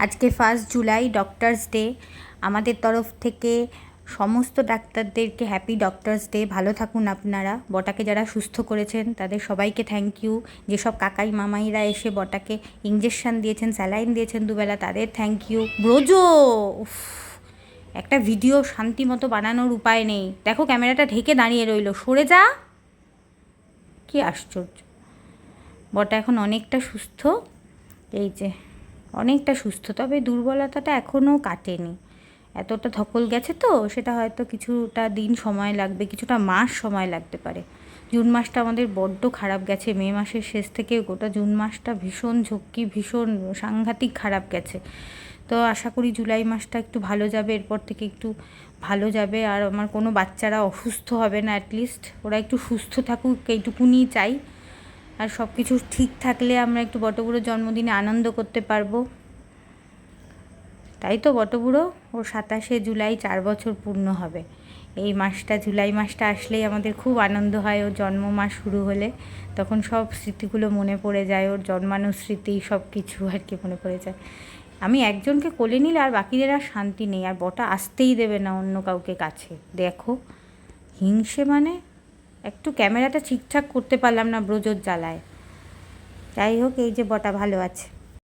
আজকে first July doctors day আমাদের তরফ থেকে সমস্ত ডাক্তারদেরকে হ্যাপি ডক্টরস ডে ভালো থাকুন আপনারা। বটাকে যারা সুস্থ করেছেন তাদের সবাইকে থ্যাংক ইউ যেসব কাকাই মামাইরা এসে বটাকে ইঞ্জেকশন দিয়েছেন স্যালাইন দিয়েছেন দুবেলা তাদের থ্যাংক ইউ ব্রোজো! উফ, একটা ভিডিও শান্তি মতো বানানোর উপায় নেই। দেখো ক্যামেরাটা ঢেকে দাঁড়িয়ে রইল। সরে যা! কি আশ্চর্য। বটা এখন অনেকটা সুস্থ। এই যে। অনেকটা সুস্থ, তবে দুর্বলতাটা এখনও কাটেনি। এতটা ধকল গেছে তো, সেটা হয়তো কিছুটা দিন সময় লাগবে, কিছুটা মাস সময় লাগতে পারে। জুন মাসটা আমাদের বড্ড খারাপ গেছে, মে মাসের শেষ থেকে গোটা জুন মাসটা ভীষণ ঝক্কি, ভীষণ সাংঘাতিক খারাপ গেছে। তো আশা করি জুলাই মাসটা একটু ভালো যাবে, এরপর থেকে একটু ভালো যাবে, আর আমার কোনো বাচ্চারা অসুস্থ হবে না, অ্যাটলিস্ট। ওরা একটু সুস্থ থাকুক এইটুকুনি চাই। আর সব কিছু ঠিক থাকলে আমরা একটু বটবুড়োর জন্মদিনে আনন্দ করতে পারব। তাই তো বটবুড়ো ওর সাতাশে জুলাই চার বছর পূর্ণ হবে। এই মাসটা, জুলাই মাসটা আসলেই আমাদের খুব আনন্দ হয়, ওর জন্ম মাস শুরু হলে। তখন সব স্মৃতিগুলো মনে পড়ে যায়, ওর জন্মানোর স্মৃতি সব কিছু আর কি মনে পড়ে যায়। আমি একজনকে কোলে নিলে আর বাকিদের আর শান্তি নেই, আর বটা আসতেই দেবে না অন্য কাউকে কাছে। দেখো, হিংসে মানে একটু ক্যামেরাটা ঠিকঠাক করতে পারলাম না ব্রজর জ্বালায়। যাই হোক, এই যে বটা ভালো আছে।